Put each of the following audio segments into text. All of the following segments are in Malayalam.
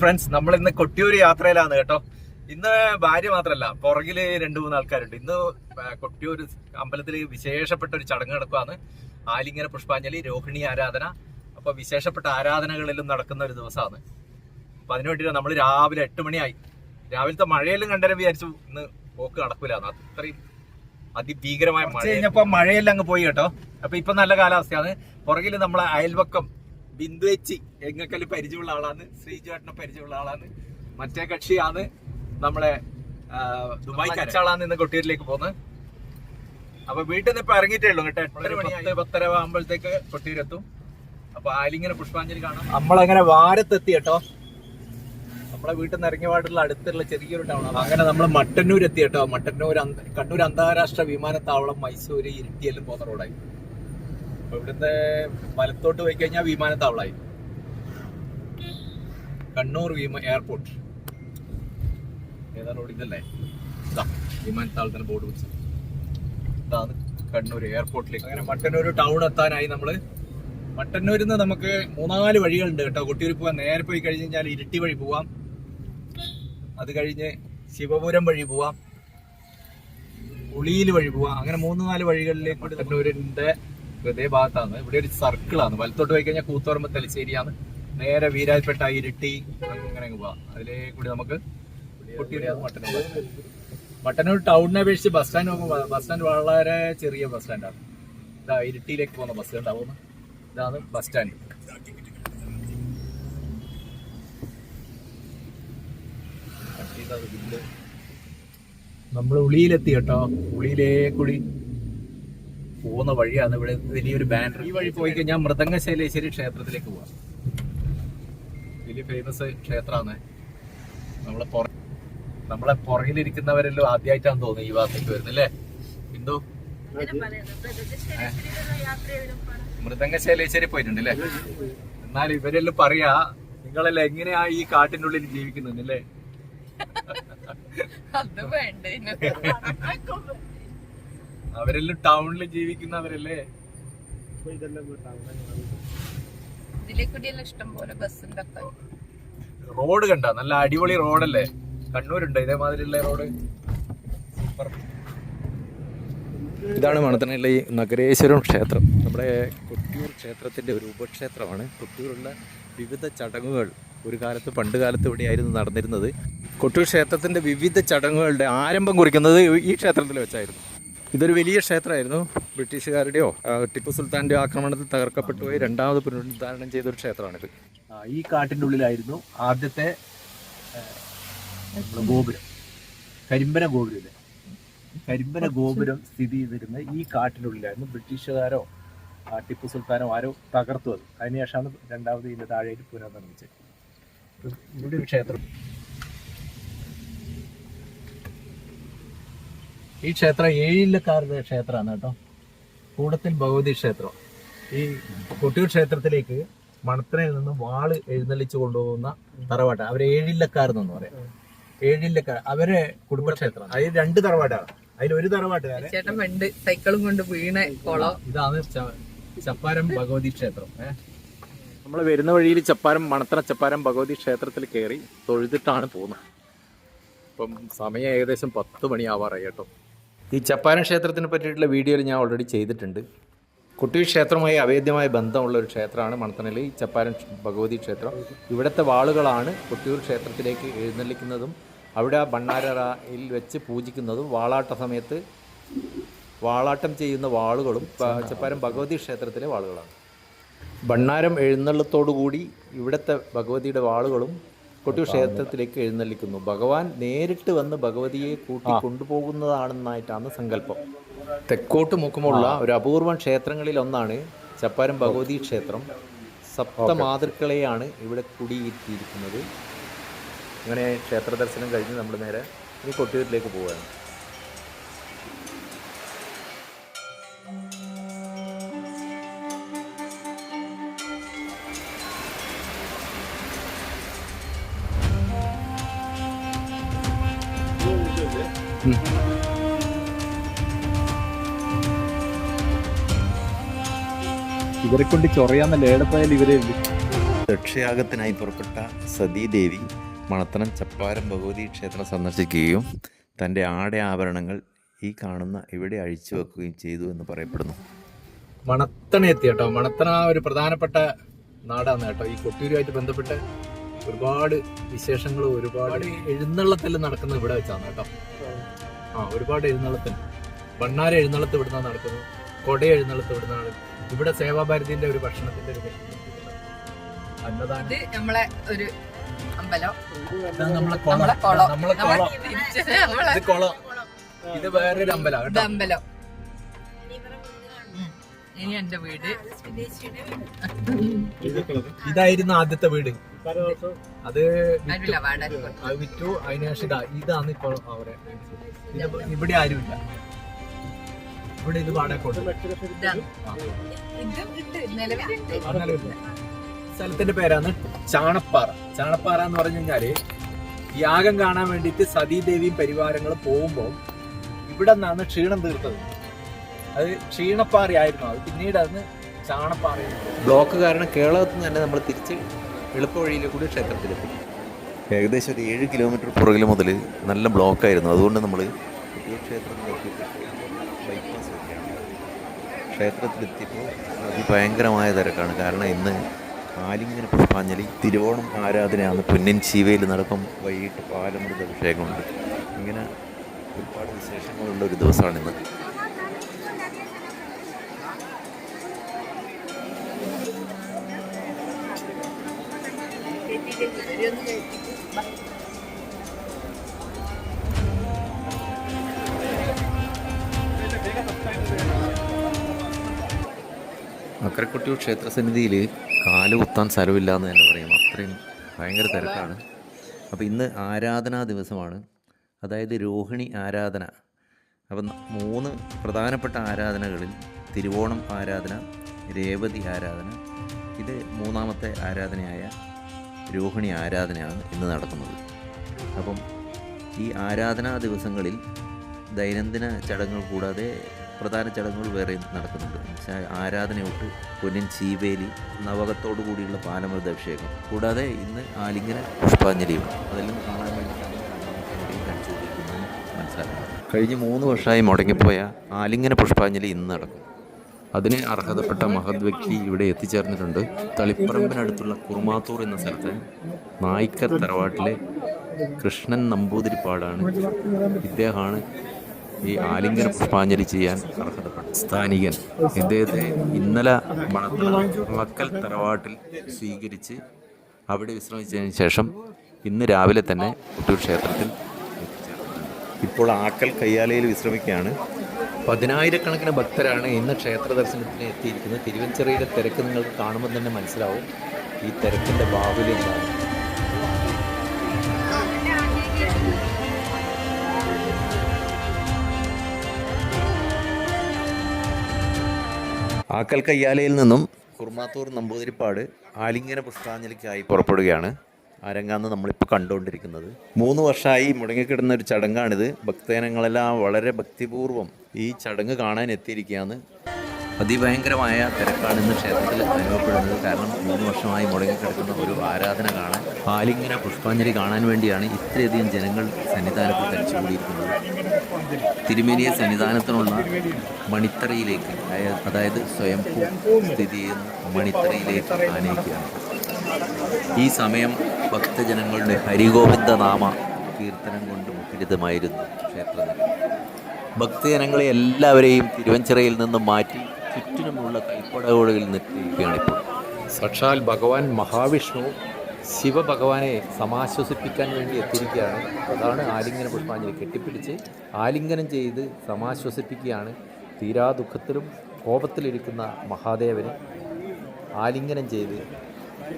ഫ്രണ്ട്സ് നമ്മൾ ഇന്ന് കൊട്ടിയൂർ യാത്രയിലാണ് കേട്ടോ. ഇന്ന് ഭാര്യ മാത്രല്ല പുറകിൽ രണ്ടു മൂന്ന് ആൾക്കാരുണ്ട്. ഇന്ന് കൊട്ടിയൂർ അമ്പലത്തിൽ വിശേഷപ്പെട്ട ഒരു ചടങ്ങ് നടക്കുകയാണ് ആലിംഗന പുഷ്പാഞ്ജലി രോഹിണി ആരാധന. അപ്പൊ വിശേഷപ്പെട്ട ആരാധനകളിലും നടക്കുന്ന ഒരു ദിവസമാണ്. അപ്പൊ അതിനുവേണ്ടി നമ്മൾ രാവിലെ എട്ട് മണിയായി. രാവിലത്തെ മഴയെല്ലാം കണ്ടരം വിചാരിച്ചു ഇന്ന് പോക്ക് നടക്കൂല. അത്രയും അതിഭീകരമായ മഴ കഴിഞ്ഞപ്പോ മഴയെല്ലാം അങ്ങ് പോയി കേട്ടോ. അപ്പൊ ഇപ്പൊ നല്ല കാലാവസ്ഥയാണ്. പുറകിൽ നമ്മളെ അയൽവക്കം ബിന്ദുവച്ചി എങ്ങക്കൽ പരിചയമുള്ള ആളാണ് ശ്രീജുവേട്ടനെ പരിചയമുള്ള ആളാണ്. മറ്റേ കക്ഷിയാണ് നമ്മളെ ദുബായ് കച്ചാളാണ് ഇന്ന് കൊട്ടിയൂരിലേക്ക് പോകുന്നത്. അപ്പൊ വീട്ടിൽ നിന്ന് ഇപ്പൊ ഇറങ്ങിയിട്ടേ ഉള്ളൂ കേട്ടോ. എട്ടര മണി പത്ത് പത്തര ആകുമ്പോഴത്തേക്ക് കൊട്ടിയൂരെത്തും. അപ്പൊ ആലിങ്ങനെ പുഷ്പാഞ്ജലി കാണാം. നമ്മളങ്ങനെ വാരത്തെത്തി കേട്ടോ. നമ്മളെ വീട്ടിൽ നിന്ന് ഇറങ്ങിയ പാടുള്ള അടുത്തുള്ള ചെറിയൊരു ടൗൺ ആണ്. അങ്ങനെ നമ്മൾ മട്ടന്നൂർ എത്തി കേട്ടോ. മട്ടന്നൂർ കണ്ണൂർ അന്താരാഷ്ട്ര വിമാനത്താവളം മൈസൂര് ഇരിട്ടിയെല്ലാം പോകുന്ന റോഡായി അപ്പൊ ഇവിടുത്തെ വലത്തോട്ട് പോയി കഴിഞ്ഞാൽ വിമാനത്താവളമായി. കണ്ണൂർ വിമ എയർപോർട്ട് ഏതാ റോഡ് ഇതല്ലേ ഇതാ വിമാനത്താവളത്തിന് ബോർഡ് വെച്ച്. ഇതാണ് കണ്ണൂർ എയർപോർട്ടിലേക്ക് അങ്ങനെ മട്ടന്നൂർ ടൗൺ എത്താനായി നമ്മൾ. മട്ടന്നൂരിൽ നിന്ന് നമുക്ക് മൂന്നാൽ വഴികളുണ്ട് കേട്ടോ. കൊട്ടിയൂർ പോവാൻ നേരെ പോയി കഴിഞ്ഞ് കഴിഞ്ഞാൽ ഇരിട്ടി വഴി പോവാം. അത് കഴിഞ്ഞ് ശിവപുരം വഴി പോവാം. ഉളിയിൽ വഴി പോവാം. അങ്ങനെ മൂന്ന് നാല് വഴികളിലേക്ക് മട്ടന്നൂരിന്റെ ഹൃദയ ഭാഗത്താണ്. ഇവിടെ ഒരു സർക്കിളാണ്. വലത്തോട്ട് പോയി കഴിഞ്ഞാൽ കൂത്തോർമ്മ തലശ്ശേരിയാണ്. നേരെ വീരാൽപ്പെട്ട ഇരിട്ടി അങ്ങനെ അങ്ങ് പോവാം. അതിലേ കൂടി നമുക്ക് മട്ടന്നൂർ ടൗണിനെ അപേക്ഷിച്ച് ബസ് സ്റ്റാൻഡ് നോക്കുമ്പോൾ ബസ് സ്റ്റാൻഡ് വളരെ ചെറിയ ബസ് സ്റ്റാൻഡാണ് ഇതാ ഇരിട്ടിയിലേക്ക് പോകുന്ന ബസ് ഉണ്ടാവുന്നു ഇതാണ് ബസ് സ്റ്റാൻഡ് നമ്മൾ ഉളിയിലെത്തി കേട്ടോ. ഉളിയിലേ കൂടി പോകുന്ന വഴിയാണ് ഇവിടെ വലിയൊരു ബാനർ ഈ വഴി പോയി കഴിഞ്ഞാൽ മൃദംഗശൈലേശ്വരി ക്ഷേത്രത്തിലേക്ക് പോവാം. വലിയ ഫേമസ് ക്ഷേത്രമാണ്. നമ്മളെ പുറ നമ്മളെ പുറകിലിരിക്കുന്നവരെല്ലാം ആദ്യമായിട്ടാണ് തോന്നുന്നത് ഈ ഭാഗത്തേക്ക് വരുന്നത് അല്ലേ? ബിന്ദു? മൃദംഗശൈലേശ്വരി പോയിട്ടുണ്ട് അല്ലേ? എന്നാൽ ഇവരെല്ലാം പറയാ നിങ്ങളെല്ലാം എങ്ങനെയാ ഈ കാട്ടിന്റെ ഉള്ളിൽ ജീവിക്കുന്നത് അല്ലേ? അത് വേണ്ടേ അവരെല്ലാം ടൗണിൽ ജീവിക്കുന്നവരല്ലേ? റോഡ് കണ്ട നല്ല അടിപൊളി റോഡല്ലേ? കണ്ണൂരുണ്ട് ഇതേമാതിരിയുള്ള റോഡ്? സൂപ്പർ. ഇതാണ് മണത്തണയിലെ ഈ നഗരേശ്വരം ക്ഷേത്രം. നമ്മുടെ കൊട്ടിയൂർ ക്ഷേത്രത്തിന്റെ ഒരു ഉപക്ഷേത്രമാണ്. കൊട്ടിയൂരുള്ള വിവിധ ചടങ്ങുകൾ ഒരു കാലത്ത് പണ്ട് കാലത്ത് ഇവിടെയായിരുന്നു നടന്നിരുന്നത്. കൊട്ടിയൂർ ക്ഷേത്രത്തിന്റെ വിവിധ ചടങ്ങുകളുടെ ആരംഭം കുറിക്കുന്നത് ഈ ക്ഷേത്രത്തിൽ വെച്ചായിരുന്നു. ഇതൊരു വലിയ ക്ഷേത്രമായിരുന്നു. ബ്രിട്ടീഷുകാരുടെയോ ടിപ്പു സുൽത്താന്റെ ആക്രമണത്തിൽ തകർക്കപ്പെട്ടു പോയി രണ്ടാമത് പുനരുദ്ധാരണം ചെയ്ത ഒരു ക്ഷേത്രമാണിത് ഈ കാട്ടിന്റെ ഉള്ളിലായിരുന്നു ആദ്യത്തെ ഗോപുരം. കരിമ്പന ഗോപുരം കരിമ്പന ഗോപുരം സ്ഥിതി ചെയ്തിരുന്ന ഈ കാട്ടിനുള്ളിലായിരുന്നു ബ്രിട്ടീഷുകാരോ ടിപ്പു സുൽത്താനോ ആരോ തകർത്തു അത്. അതിനുശേഷമാണ് രണ്ടാമത് ഇതിന്റെ താഴേക്ക് പുനർനിർമ്മിച്ചത്. ഇവിടെ ഒരു ക്ഷേത്രം. ഈ ക്ഷേത്രം ഏഴിലക്കാരുടെ ക്ഷേത്രമാണ് കേട്ടോ. കൂടത്തിൽ ഭഗവതി ക്ഷേത്രം. ഈ കൊട്ടിയൂർ ക്ഷേത്രത്തിലേക്ക് മണത്തനയിൽ നിന്നും വാൾ എഴുന്നള്ളിച്ചു കൊണ്ടുപോകുന്ന തറവാട്ട് അവരെ ഏഴില്ലക്കാരെന്നു പറയാം. ഏഴില്ലക്കാർ അവരെ കുടുംബക്ഷേത്രം അതിൽ രണ്ട് തറവാട്ടാണ് അതിൽ ഒരു തറവാട്ടുകാരെ ചേട്ടൻ പണ്ട് സൈക്കിളും കൊണ്ട് വീണ കുളം. ഇതാണ് ചപ്പാരം ഭഗവതി ക്ഷേത്രം. നമ്മൾ വരുന്ന വഴിയിൽ ചപ്പാരം മണത്തന ചപ്പാരം ഭഗവതി ക്ഷേത്രത്തിൽ കയറി തൊഴുതിട്ടാണ് പോകുന്നത്. അപ്പം സമയം ഏകദേശം പത്ത് മണിയാവാറായി കേട്ടോ. ഈ ചപ്പാരൻ ക്ഷേത്രത്തിനെ പറ്റിയിട്ടുള്ള വീഡിയോയിൽ ഞാൻ ഓൾറെഡി ചെയ്തിട്ടുണ്ട്. കുട്ടി ക്ഷേത്രവുമായി അവേദ്യമായ ബന്ധമുള്ള ഒരു ക്ഷേത്രമാണ് മണത്തനല്ലി ചപ്പാരൻ ചപ്പാരം ഭഗവതി ക്ഷേത്രം. ഇവിടുത്തെ വാളുകളാണ് കൊട്ടിയൂർ ക്ഷേത്രത്തിലേക്ക് എഴുന്നള്ളിക്കുന്നതും അവിടെ ആ ഭണ്ണാരയിൽ വെച്ച് പൂജിക്കുന്നതും വാളാട്ട സമയത്ത് വാളാട്ടം ചെയ്യുന്ന വാളുകളും ചപ്പാരൻ ഭഗവതി ക്ഷേത്രത്തിലെ വാളുകളാണ്. ഭണ്ണാരം എഴുന്നള്ളത്തോടുകൂടി ഇവിടുത്തെ ഭഗവതിയുടെ വാളുകളും കൊട്ടിയൂർ ക്ഷേത്രത്തിലേക്ക് എഴുന്നള്ളിക്കുന്നു. ഭഗവാൻ നേരിട്ട് വന്ന് ഭഗവതിയെ കൂട്ടി കൊണ്ടുപോകുന്നതാണെന്നായിട്ടാണ് സങ്കല്പം. തെക്കോട്ട് മുഖമുള്ള ഒരു അപൂർവം ക്ഷേത്രങ്ങളിൽ ഒന്നാണ് ചപ്പാരം ഭഗവതി ക്ഷേത്രം. സപ്ത മാതൃക്കളെയാണ് ഇവിടെ കുടിയിരുത്തിയിരിക്കുന്നത് അങ്ങനെ ക്ഷേത്ര ദർശനം കഴിഞ്ഞ് നമ്മൾ നേരെ ഇനി കൊട്ടിയൂരിലേക്ക് പോവുകയാണ്. ഇവരെ കൊണ്ട് ചൊറയാന്നല്ല ഏടപ്പോയാലും ഇവരെ ദക്ഷയാഗത്തിനായി പുറപ്പെട്ട സതീദേവി മണത്തണം ചപ്പാരം ഭഗവതി ക്ഷേത്രം സന്ദർശിക്കുകയും തന്റെ ആടെ ആഭരണങ്ങൾ ഈ കാണുന്ന ഇവിടെ അഴിച്ചു വെക്കുകയും ചെയ്തു എന്ന് പറയപ്പെടുന്നു. മണത്തണ എത്തി കേട്ടോ മണത്തണ ഒരു പ്രധാനപ്പെട്ട നാടാണ് കേട്ടോ. ഈ കൊട്ടിയൂരുമായിട്ട് ബന്ധപ്പെട്ട് ഒരുപാട് വിശേഷങ്ങൾ ഒരുപാട് എഴുന്നള്ളത്തിൽ നടക്കുന്നത് ഇവിടെ വെച്ചാണ് കേട്ടോ. ആ ഒരുപാട് എഴുന്നള്ളത്തിൽ. വണ്ണാര എഴുന്നള്ളത്ത് ഇവിടുന്നാണ് നടക്കുന്നത്. കൊട എഴുന്നള്ളത്ത് ഇവിടുന്നാണ് ഇവിടെ സേവാഭാരതിന്റെ ഒരു ഭക്ഷണത്തിന്റെ ഒരു അന്നദാനം. ഇത് നമ്മളെ ഒരു അമ്പലം. നമ്മളെ നമ്മളെ കുളം. കുളം. ഇത് കുളം. ഇത് വേറൊരു അമ്പലം കേട്ടോ. അമ്പലം. ഇനി എന്റെ വീട്. ഇതായിരുന്നു ആദ്യത്തെ വീട്. അത് വിറ്റു. അതിനുശേഷം ഇതാ ഇതാണ് ഇപ്പോൾ അവരെ. ഇവിടെ ആരുമില്ല. ഇവിടെ ഇത് വാടക സ്ഥലത്തിന്റെ പേരാണ് ചാണപ്പാറ. ചാണപ്പാറ എന്ന് പറഞ്ഞു കഴിഞ്ഞാൽ യാഗം കാണാൻ വേണ്ടിയിട്ട് സതീദേവിയും പരിവാരങ്ങളും പോകുമ്പോൾ ഇവിടെ നിന്നാണ് ക്ഷീണം തീർത്തത്. അത് ക്ഷീണപ്പാറയായിരുന്നു. അത് പിന്നീട് അന്ന് ചാണപ്പാറ ബ്ലോക്ക് കാരണം കേരളത്തിൽ നിന്ന് തന്നെ നമ്മൾ തിരിച്ച് എളുപ്പവഴിയിൽ കൂടി ക്ഷേത്രത്തിലെത്തി. ഏകദേശം ഒരു ഏഴ് കിലോമീറ്റർ പുറകിൽ മുതൽ നല്ല ബ്ലോക്കായിരുന്നു. അതുകൊണ്ട് നമ്മൾ ക്ഷേത്രത്തിലെത്തി ക്ഷേത്രത്തിലെത്തിയപ്പോൾ അതിഭയങ്കരമായ തിരക്കാണ്. കാരണം ഇന്ന് ആലിംഗന പുഷ്പാഞ്ജലി തിരുവോണം ആരാധനയാണ് പുന്നിൻ ശിവയിൽ നടക്കും വൈകിട്ട് പാലമൃത അഭിഷേകമുണ്ട്. ഇങ്ങനെ ഒരുപാട് വിശേഷങ്ങളുള്ള ഒരു ദിവസമാണിന്ന് അക്കരക്കൊട്ടിയൂർ ക്ഷേത്രസന്നിധിയിൽ കാൽ കുത്താൻ സ്ഥലമില്ല എന്ന് തന്നെ പറയും. അത്രയും ഭയങ്കര തിരക്കാണ്. അപ്പോൾ ഇന്ന് ആരാധനാ ദിവസമാണ്. അതായത് രോഹിണി ആരാധന. അപ്പം മൂന്ന് പ്രധാനപ്പെട്ട ആരാധനകളിൽ തിരുവോണം ആരാധന രേവതി ആരാധന ഇത് മൂന്നാമത്തെ ആരാധനയായ രോഹിണി ആരാധനയാണ് ഇന്ന് നടക്കുന്നത്. അപ്പം ഈ ആരാധനാ ദിവസങ്ങളിൽ ദൈനംദിന ചടങ്ങുകൾ കൂടാതെ പ്രധാന ചടങ്ങുകൾ വേറെ നടക്കുന്നുണ്ട്. എന്നുവെച്ചാൽ ആരാധനയൊട്ട് പൊന്നിൻ ചീവേലി നവകത്തോടു കൂടിയുള്ള പാലമൃത അഭിഷേകം. കൂടാതെ ഇന്ന് ആലിംഗന പുഷ്പാഞ്ജലിയും അതെല്ലാം കാണാൻ വേണ്ടിയിട്ടാണ് മനസ്സിലാക്കുന്നത് കഴിഞ്ഞ മൂന്ന് വർഷമായി മുടങ്ങിപ്പോയ ആലിംഗന പുഷ്പാഞ്ജലി ഇന്ന് നടക്കും. അതിന് അർഹതപ്പെട്ട മഹത് വ്യക്തി ഇവിടെ എത്തിച്ചേർന്നിട്ടുണ്ട്. തളിപ്പറമ്പിനടുത്തുള്ള കുറുമാത്തൂർ എന്ന സ്ഥലത്ത് നായിക്കർ തറവാട്ടിലെ കൃഷ്ണൻ നമ്പൂതിരിപ്പാടാണ് ഇദ്ദേഹമാണ് ഈ ആലിംഗന പുഷ്പാഞ്ജലി ചെയ്യാൻ അർഹതപ്പെട്ട സ്ഥാനികൻ ഇദ്ദേഹത്തെ ഇന്നലെ മക്കൽ തറവാട്ടിൽ സ്വീകരിച്ച് അവിടെ വിശ്രമിച്ചതിന് ശേഷം ഇന്ന് രാവിലെ തന്നെ കുട്ടൂർ ക്ഷേത്രത്തിൽ ഇപ്പോൾ ആക്കൽ കയ്യാലയിൽ വിശ്രമിക്കുകയാണ്. പതിനായിരക്കണക്കിന് ഭക്തരാണ് ഇന്ന് ക്ഷേത്ര ദർശനത്തിന് എത്തിയിരിക്കുന്നത്. തിരുവഞ്ചിറയിലെ തിരക്ക് നിങ്ങൾക്ക് കാണുമ്പോൾ തന്നെ മനസ്സിലാവും. ഈ തിരക്കിന്റെ ബാഹുല്യം ആക്കൽ കയ്യാലയിൽ നിന്നും കുർമാത്തൂർ നമ്പൂതിരിപ്പാട് ആലിംഗന പുഷ്പാഞ്ജലിക്കായി പുറപ്പെടുകയാണ്. അരങ്ങാന്ന് നമ്മളിപ്പോൾ കണ്ടുകൊണ്ടിരിക്കുന്നത്. മൂന്ന് വർഷമായി മുടങ്ങിക്കിടുന്ന ഒരു ചടങ്ങാണിത്. ഭക്തജനങ്ങളെല്ലാം വളരെ ഭക്തിപൂർവം ഈ ചടങ്ങ് കാണാൻ എത്തിയിരിക്കുകയാണ്. അതിഭയങ്കരമായ തിരക്കാണ് ഇന്ന് ക്ഷേത്രത്തിൽ അനുഭവപ്പെടുന്നത്. കാരണം മൂന്ന് വർഷമായി മുടങ്ങിക്കിടക്കുന്ന ഒരു ആരാധന കാണാൻ ആലിംഗന പുഷ്പാഞ്ജലി കാണാൻ വേണ്ടിയാണ് ഇത്രയധികം ജനങ്ങൾ സന്നിധാനത്തിൽ തരിച്ചുകൂടിയിരിക്കുന്നത് തിരുമേനിയ സന്നിധാനത്തിനുള്ള മണിത്തറയിലേക്ക് അതായത് സ്വയംഭൂ സ്ഥിതി ചെയ്യുന്ന മണിത്തറയിലേക്ക് ആനയിക്കുകയാണ്. ഈ സമയം ഭക്തജനങ്ങളുടെ ഹരിഗോവിന്ദ നാമ കീർത്തനം കൊണ്ട് മുഖരിതമായിരുന്നു ക്ഷേത്രത്തിൽ ഭക്തജനങ്ങളെ എല്ലാവരെയും തിരുവഞ്ചിറയിൽ നിന്ന് മാറ്റി ചുറ്റിനുമുള്ള കൈപ്പടകളിൽ നിൽക്കുകയാണ് ഇപ്പോൾ. സാക്ഷാൽ ഭഗവാൻ മഹാവിഷ്ണു ശിവഭഗവാനെ സമാശ്വസിപ്പിക്കാൻ വേണ്ടി എത്തിയിരിക്കുകയാണ്. അതാണ് ആലിംഗന പുഷ്പാഞ്ജലി. കെട്ടിപ്പിടിച്ച് ആലിംഗനം ചെയ്ത് സമാശ്വസിപ്പിക്കുകയാണ്. തീരാ ദുഃഖത്തിലും കോപത്തിലിരിക്കുന്ന മഹാദേവനെ ആലിംഗനം ചെയ്ത്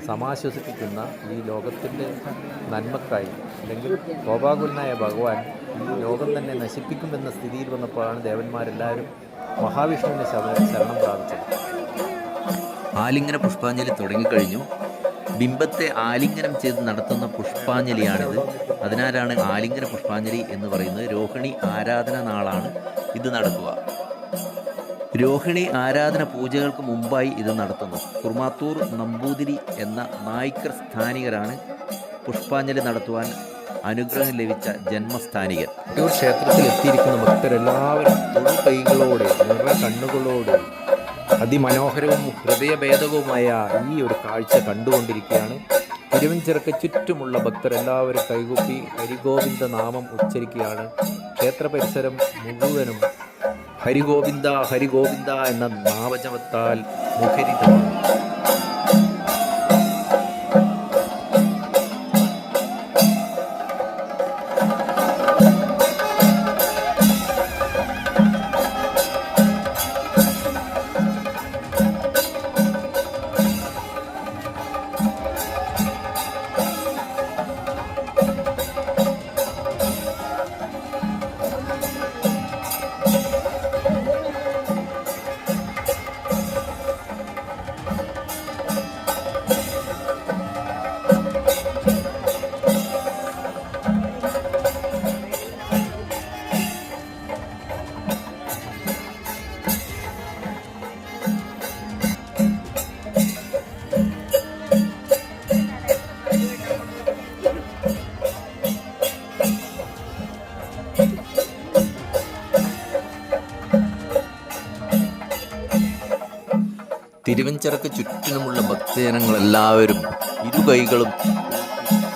സമാശ്വസിപ്പിക്കുന്ന ഈ ലോകത്തിന്റെ നന്മക്കായി അല്ലെങ്കിൽ കോപാകുലനായ ഭഗവാൻ ഈ ലോകം തന്നെ നശിപ്പിക്കുമെന്ന സ്ഥിതിയിൽ വന്നപ്പോഴാണ് ദേവന്മാരെല്ലാവരും മഹാവിഷ്ണുവിനെ ശരണം ശരണം പ്രാപിച്ചത്. ആലിംഗന പുഷ്പാഞ്ജലി തുടങ്ങിക്കഴിഞ്ഞു. ബിംബത്തെ ആലിംഗനം ചെയ്ത് നടത്തുന്ന പുഷ്പാഞ്ജലിയാണിത്. അതിനാലാണ് ആലിംഗന പുഷ്പാഞ്ജലി എന്ന് പറയുന്നത്. രോഹിണി ആരാധന നാളാണ് ഇത് നടക്കുക രോഹിണി ആരാധന പൂജകൾക്ക് മുമ്പായി ഇത് നടത്തുന്നു. കുർമാത്തൂർ നമ്പൂതിരി എന്ന നായ്ക്കർ സ്ഥാനികരാണ് പുഷ്പാഞ്ജലി നടത്തുവാൻ അനുഗ്രഹം ലഭിച്ച ജന്മസ്ഥാനികൻ. കൊട്ടിയൂർ ക്ഷേത്രത്തിൽ എത്തിയിരിക്കുന്ന ഭക്തരെല്ലാവരും കൈകളോടെ നിറ കണ്ണുകളോടെ അതിമനോഹരവും ഹൃദയഭേദകവുമായ ഈ ഒരു കാഴ്ച കണ്ടുകൊണ്ടിരിക്കുകയാണ്. തിരുവഞ്ചിറക്ക് ചുറ്റുമുള്ള ഭക്തരെല്ലാവരും കൈകൂപ്പി ഹരിഗോവിന്ദ നാമം ഉച്ചരിക്കുകയാണ്. ക്ഷേത്ര പരിസരം മുഴുവനും ഹരിഗോവിന്ദ ഹരിഗോവിന്ദ എന്ന നാമജപത്താൽ മുഖരിതമാണ്. തിരുവഞ്ചിറക്ക് ചുറ്റിനുമുള്ള ഭക്തജനങ്ങളെല്ലാവരും ഇരുകൈകളും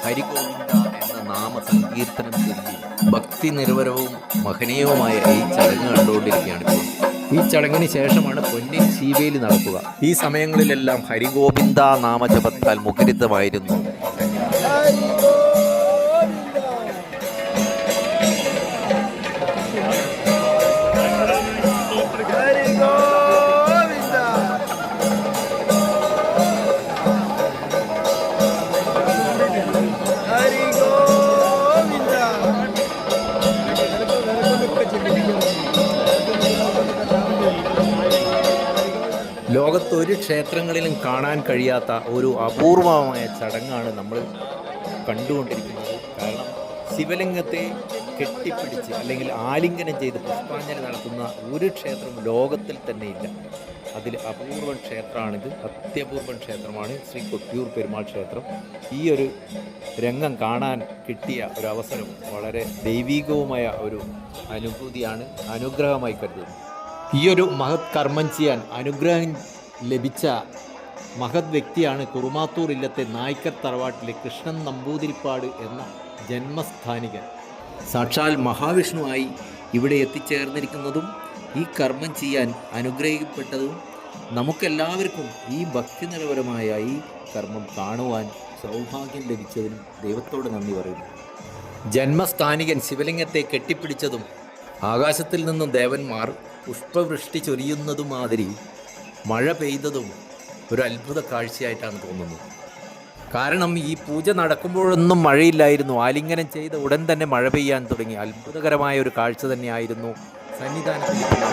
ഹരിഗോവിന്ദ എന്ന നാമ സങ്കീർത്തനം ചൊല്ലി ഭക്തി നിരവരവും മഹനീയവുമായ ഈ ചടങ്ങ് കണ്ടുകൊണ്ടിരിക്കുകയാണ് ഇപ്പോൾ. ഈ ചടങ്ങിന് ശേഷമാണ് പൊന്നിൻ ശീവേലി നടക്കുക. ഈ സമയങ്ങളിലെല്ലാം ഹരിഗോവിന്ദ നാമജപത്താൽ മുഖരിതമായിരുന്നു. ലോകത്ത് ഒരു ക്ഷേത്രങ്ങളിലും കാണാൻ കഴിയാത്ത ഒരു അപൂർവമായ ചടങ്ങാണ് നമ്മൾ കണ്ടുകൊണ്ടിരിക്കുന്നത്. കാരണം ശിവലിംഗത്തെ കെട്ടിപ്പിടിച്ച് അല്ലെങ്കിൽ ആലിംഗനം ചെയ്ത് പുഷ്പാഞ്ജലി നടത്തുന്ന ഒരു ക്ഷേത്രം ലോകത്തിൽ തന്നെ ഇല്ല. അതിൽ അപൂർവൻ ക്ഷേത്രമാണിത്. അത്യപൂർവൻ ക്ഷേത്രമാണ് ശ്രീ കൊട്ടിയൂർ പെരുമാൾ ക്ഷേത്രം. ഈ ഒരു രംഗം കാണാൻ കിട്ടിയ ഒരു അവസരം വളരെ ദൈവീകവുമായ ഒരു അനുഭൂതിയാണ് അനുഗ്രഹമായി കരുതുന്നത് ഈ ഒരു മഹത് കർമ്മം ചെയ്യാൻ അനുഗ്രഹം ലഭിച്ച മഹത് വ്യക്തിയാണ് കുറുമാത്തൂർ ഇല്ലത്തെ നായ്ക്കർ തറവാട്ടിലെ കൃഷ്ണൻ നമ്പൂതിരിപ്പാട് എന്ന ജന്മസ്ഥാനികൻ. സാക്ഷാൽ മഹാവിഷ്ണുവായി ഇവിടെ എത്തിച്ചേർന്നിരിക്കുന്നതും ഈ കർമ്മം ചെയ്യാൻ അനുഗ്രഹിക്കപ്പെട്ടതും നമുക്കെല്ലാവർക്കും ഈ ഭക്തി നിരപരമായ ഈ കർമ്മം കാണുവാൻ സൗഭാഗ്യം ലഭിച്ചതിനും ദൈവത്തോട് നന്ദി പറയുന്നു. ജന്മസ്ഥാനികൻ ശിവലിംഗത്തെ കെട്ടിപ്പിടിച്ചതും ആകാശത്തിൽ നിന്നും ദേവന്മാർ പുഷ്പവൃഷ്ടി ചൊരിയുന്നതും മാതിരി മഴ പെയ്തതും ഒരു അത്ഭുത കാഴ്ചയായിട്ടാണ് തോന്നുന്നത്. കാരണം ഈ പൂജ നടക്കുമ്പോഴൊന്നും മഴയില്ലായിരുന്നു. ആലിംഗനം ചെയ്ത ഉടൻ തന്നെ മഴ പെയ്യാൻ തുടങ്ങി. അത്ഭുതകരമായ ഒരു കാഴ്ച തന്നെയായിരുന്നു സന്നിധാനത്തിൽ ഇപ്പോൾ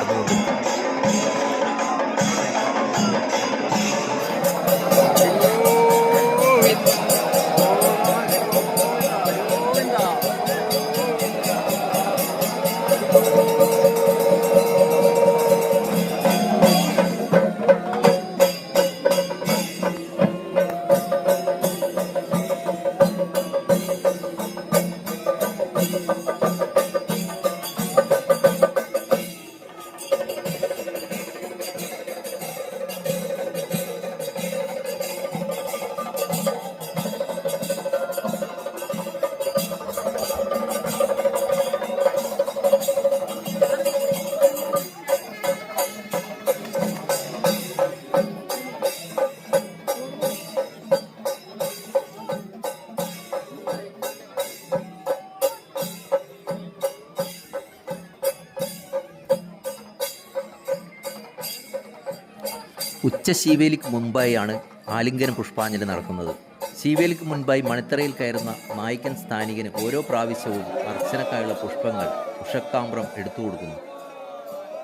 ഉച്ച ശീവേലിക്ക് മുൻപായാണ് ആലിംഗന പുഷ്പാഞ്ജലി നടക്കുന്നത്. ശിവേലിക്ക് മുൻപായി മണിത്തറയിൽ കയറുന്ന നായിക്കൻ സ്ഥാനികന് ഓരോ പ്രാവശ്യവും അർച്ചനക്കായുള്ള പുഷ്പങ്ങൾ ഉഷക്കാമ്പ്രം എടുത്തു കൊടുക്കുന്നു.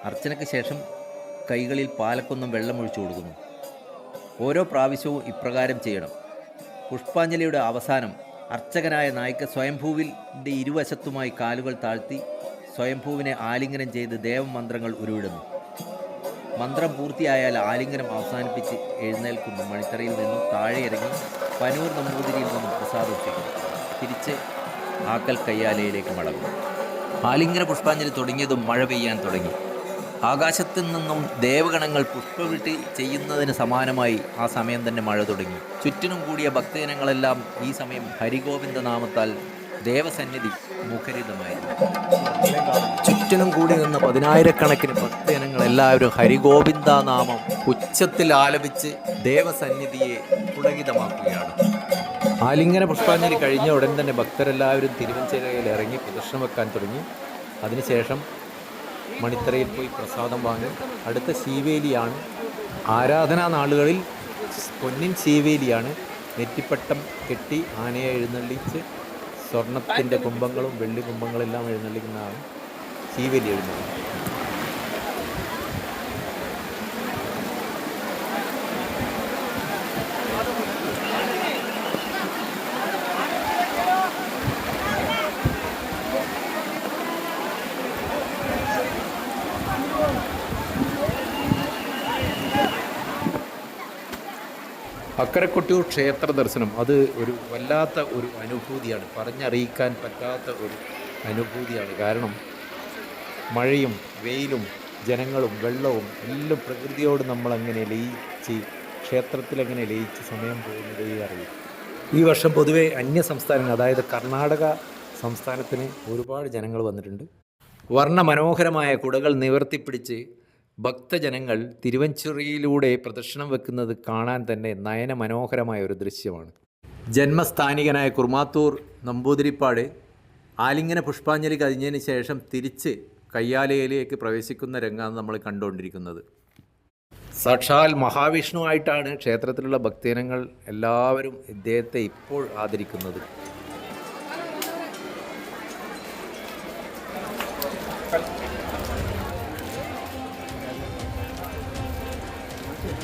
അർച്ചനയ്ക്ക് ശേഷം കൈകളിൽ പാലക്കൊന്നും വെള്ളമൊഴിച്ചു കൊടുക്കുന്നു. ഓരോ പ്രാവശ്യവും ഇപ്രകാരം ചെയ്യണം. പുഷ്പാഞ്ജലിയുടെ അവസാനം അർച്ചകനായ നായിക്ക സ്വയംഭൂവിന്റെ ഇരുവശത്തുമായി കാലുകൾ താഴ്ത്തി സ്വയംഭൂവിനെ ആലിംഗനം ചെയ്ത് ദേവമന്ത്രങ്ങൾ ഉരുവിടുന്നു. മന്ത്രം പൂർത്തിയായാൽ ആലിംഗനം അവസാനിപ്പിച്ച് എഴുന്നേൽക്കുന്നു. മണിത്തറയിൽ നിന്നും താഴെ ഇറങ്ങി പനൂർ നമ്പൂതിരിയിൽ നിന്നും പ്രസാദം സ്വീകരിക്കും തിരിച്ച് ആക്കൽ കയ്യാലയിലേക്ക് മടങ്ങും ആലിംഗന പുഷ്പാഞ്ജലി തുടങ്ങിയതും മഴ പെയ്യാൻ തുടങ്ങി. ആകാശത്തു നിന്നും ദേവഗണങ്ങൾ പുഷ്പവിട്ടി ചെയ്യുന്നതിന് സമാനമായി ആ സമയം തന്നെ മഴ തുടങ്ങി. ചുറ്റിനും കൂടിയ ഭക്തജനങ്ങളെല്ലാം ഈ സമയം ഹരിഗോവിന്ദ നാമത്താൽ ദേവസന്നിധി ചുറ്റിനും കൂടി നിന്ന പതിനായിരക്കണക്കിന് ഭക്തജനങ്ങൾ എല്ലാവരും ഹരിഗോവിന്ദ നാമം ഉച്ചത്തിൽ ആലപിച്ച് ദേവസന്നിധിയെ പുളകിതമാക്കുകയാണ് ആലിംഗന പുഷ്പാഞ്ജലി കഴിഞ്ഞ ഉടൻ തന്നെ ഭക്തരെല്ലാവരും തിരുവഞ്ചേരയിൽ ഇറങ്ങി പ്രദർശനം വെക്കാൻ തുടങ്ങി. അതിനുശേഷം മണിത്തറയിൽ പോയി പ്രസാദം വാങ്ങി. അടുത്ത ശീവേലിയാണ് ആരാധനാ നാളുകളിൽ പൊന്നിൻ ശീവേലിയാണ് നെറ്റിപ്പട്ടം കെട്ടി ആനയെ എഴുന്നള്ളിച്ച് സ്വർണത്തിന്റെ കുംഭങ്ങളും വെള്ളി കുംഭങ്ങളെല്ലാം എഴുന്നള്ളിക്കുന്നതാണ് ശീവേലി എഴുന്നള്ളി അക്കരക്കൊട്ടിയൂർ ക്ഷേത്ര ദർശനം അത് ഒരു വല്ലാത്ത ഒരു അനുഭൂതിയാണ്. പറഞ്ഞറിയിക്കാൻ പറ്റാത്ത ഒരു അനുഭൂതിയാണ്. കാരണം മഴയും വെയിലും ജനങ്ങളും വെള്ളവും എല്ലാം പ്രകൃതിയോട് നമ്മൾ അങ്ങനെ ലയിച്ച് ക്ഷേത്രത്തിലെങ്ങനെ ലയിച്ച് സമയം പോകുന്നതേ അറിയും. ഈ വർഷം പൊതുവേ അന്യ സംസ്ഥാനങ്ങൾ അതായത് കർണാടക സംസ്ഥാനത്തിന് ഒരുപാട് ജനങ്ങൾ വന്നിട്ടുണ്ട്. വർണ മനോഹരമായ കുടകൾ നിവർത്തിപ്പിടിച്ച് ഭക്തജനങ്ങൾ തിരുവഞ്ചുറിയിലൂടെ പ്രദർശനം വെക്കുന്നത് കാണാൻ തന്നെ നയന മനോഹരമായ ഒരു ദൃശ്യമാണ്. ജന്മസ്ഥാനികനായ കുർമാത്തൂർ നമ്പൂതിരിപ്പാട് ആലിംഗന പുഷ്പാഞ്ജലി കഴിഞ്ഞതിന് ശേഷം തിരിച്ച് കയ്യാലയിലേക്ക് പ്രവേശിക്കുന്ന രംഗമാണ് നമ്മൾ കണ്ടുകൊണ്ടിരിക്കുന്നത്. സാക്ഷാൽ മഹാവിഷ്ണു ആയിട്ടാണ് ക്ഷേത്രത്തിലുള്ള ഭക്തജനങ്ങൾ എല്ലാവരും ഇദ്ദേഹത്തെ ഇപ്പോൾ ആദരിക്കുന്നത്.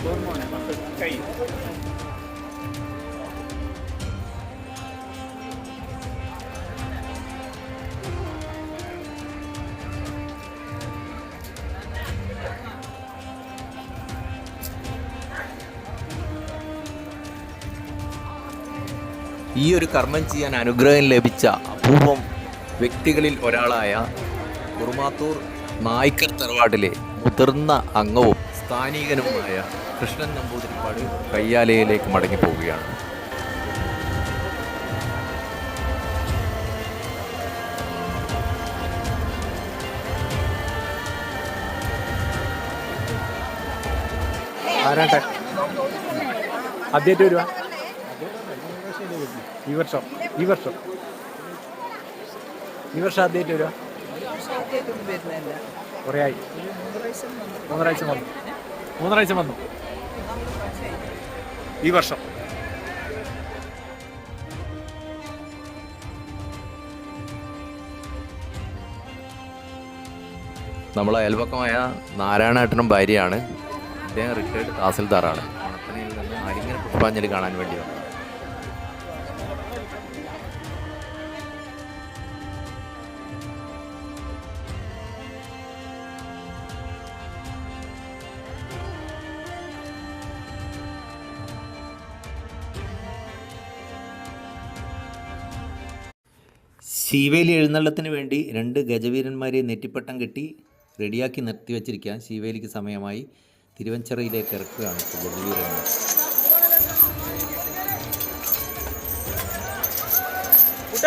ഈ ഒരു കർമ്മം ചെയ്യാൻ അനുഗ്രഹം ലഭിച്ച അപൂർവം വ്യക്തികളിൽ ഒരാളായ കുറുമാത്തൂർ നായ്ക്കൽ തറവാട്ടിലെ മുതിർന്ന അംഗവും സ്ഥാനികനുമായ കൃഷ്ണൻ നമ്പൂതിരിപ്പാട് കയ്യാലയിലേക്ക് മടങ്ങിപ്പോവുകയാണ്. ആരാട്ടെ? ആദ്യമായിട്ട് വരുവാ? ഈ വർഷം ഈ വർഷം. ഈ വർഷം ആദ്യമായിട്ട് വരുവാ? കുറേ ആയി. വന്നു. മൂന്നരാഴ്ച വന്നു. ഈ വർഷം. നമ്മളെ അയൽപക്കമായ നാരായണേട്ടനും ഭാര്യയാണ്. അദ്ദേഹം റിട്ടയർഡ് തഹസിൽദാറാണ്. മണപ്പനയിൽ നിന്ന് ആരിങ്ങനെ പുഷ്പാഞ്ജലി കാണാൻ വേണ്ടി ശീവേലി എഴുന്നള്ളത്തിന് വേണ്ടി രണ്ട് ഗജവീരന്മാരെ നെറ്റിപ്പട്ടം കെട്ടി റെഡിയാക്കി നിർത്തിവച്ചിരിക്കാൻ ശീവേലിക്ക് സമയമായി. തിരുവഞ്ചിറയിലേക്ക് ഇറക്കുകയാണ് ഗജവീരന്മാർ ಊಟ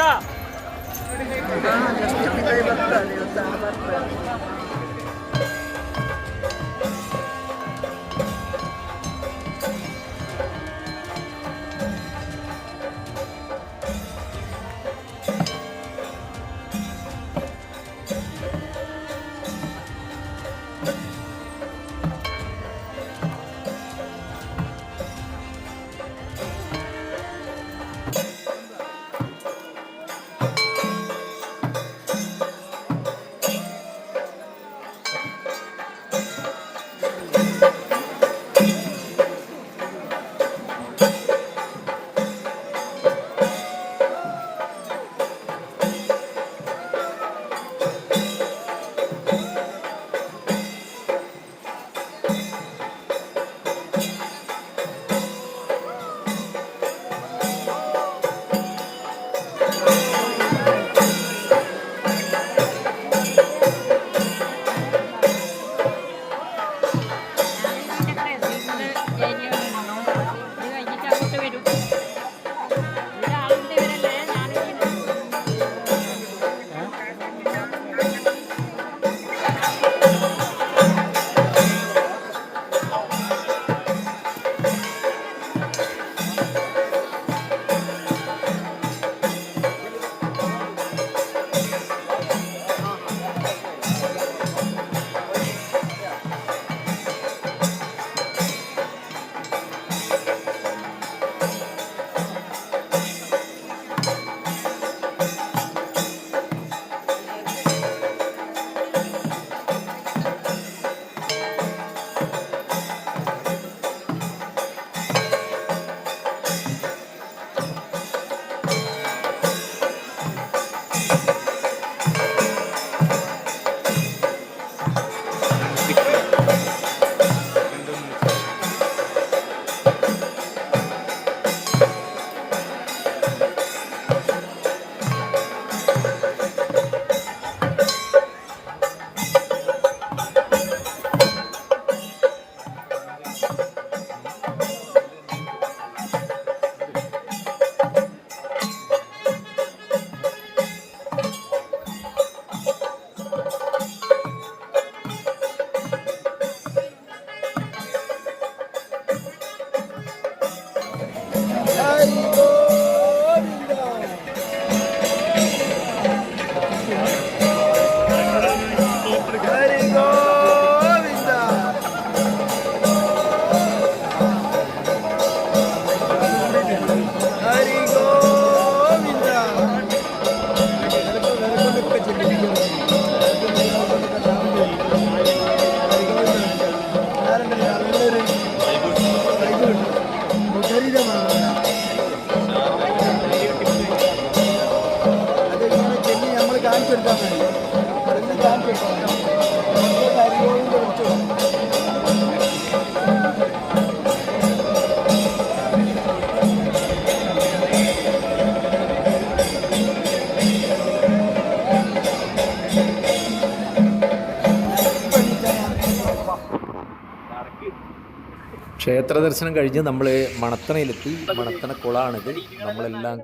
ക്ഷേത്ര ദർശനം കഴിഞ്ഞ് നമ്മൾ മണത്തണയിലെത്തി. മണത്തണ കുളമാണിത് നമ്മളെല്ലാം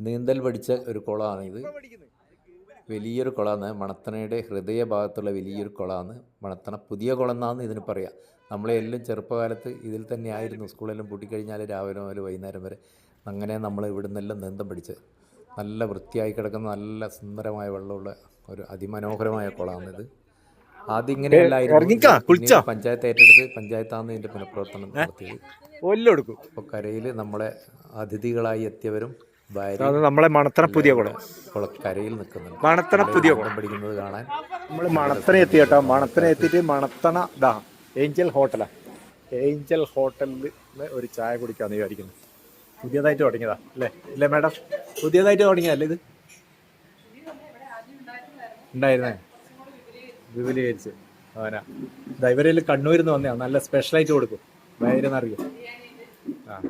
നീന്തൽ പഠിച്ച ഒരു കുളമാണിത് വലിയൊരു കുളമാണ്. മണത്തണയുടെ ഹൃദയഭാഗത്തുള്ള വലിയൊരു കുളമാണ്. മണത്തണ പുതിയ കുളം എന്നാണ് ഇതിന് പറയുക നമ്മളെല്ലാം ചെറുപ്പകാലത്ത് ഇതിൽ തന്നെ ആയിരുന്നു. സ്കൂളെല്ലാം പൂട്ടിക്കഴിഞ്ഞാൽ രാവിലെ മുതൽ വൈകുന്നേരം വരെ അങ്ങനെ നമ്മൾ ഇവിടെ നിന്നെല്ലാം നീന്തം പഠിച്ച് നല്ല വൃത്തിയായി കിടക്കുന്ന നല്ല സുന്ദരമായ വെള്ളമുള്ള ഒരു അതിമനോഹരമായ കുളമാണിത്. ആദ്യം ഇങ്ങനെയല്ലായിരുന്നു. പഞ്ചായത്ത് ഏറ്റെടുത്ത് പഞ്ചായത്താണ് ഇതിന്റെ പുനഃപ്രവർത്തനം നടത്തിയത്. ഇപ്പോൾ അപ്പോൾ കരയിൽ നമ്മളെ അതിഥികളായി എത്തിയവരും അത് നമ്മളെ മണത്തണ പുതിയ കുളം കുളക്കരയിൽ നിൽക്കുന്നുണ്ട്. മണത്തണ പുതിയ കുളം പിടിക്കുന്നത് കാണാൻ. നമ്മൾ മണത്തണ എത്തി കേട്ടോ. മണത്തണ എത്തിയിട്ട് മണത്തണ ഇതാ ഏഞ്ചൽ ഹോട്ടലാണ് ഏഞ്ചൽ ഹോട്ടലിൽ ഒരു ചായ കുടിക്കാന്ന് വിചാരിക്കുന്നു. പുതിയതായിട്ട് തുടങ്ങിയതാ അല്ലേ? അല്ലേ മാഡം? പുതിയതായിട്ട് തുടങ്ങിയതല്ലേ ഇത്? ഉണ്ടായിരുന്നേ. വിപുലീകരിച്ച്. അവനാ. ഇതാ ഇവരെല്ലാം കണ്ണൂരിൽ നിന്ന് വന്നതാണ് നല്ല സ്പെഷ്യലായിട്ട് കൊടുക്കും. വയറിനറിയും. ആ.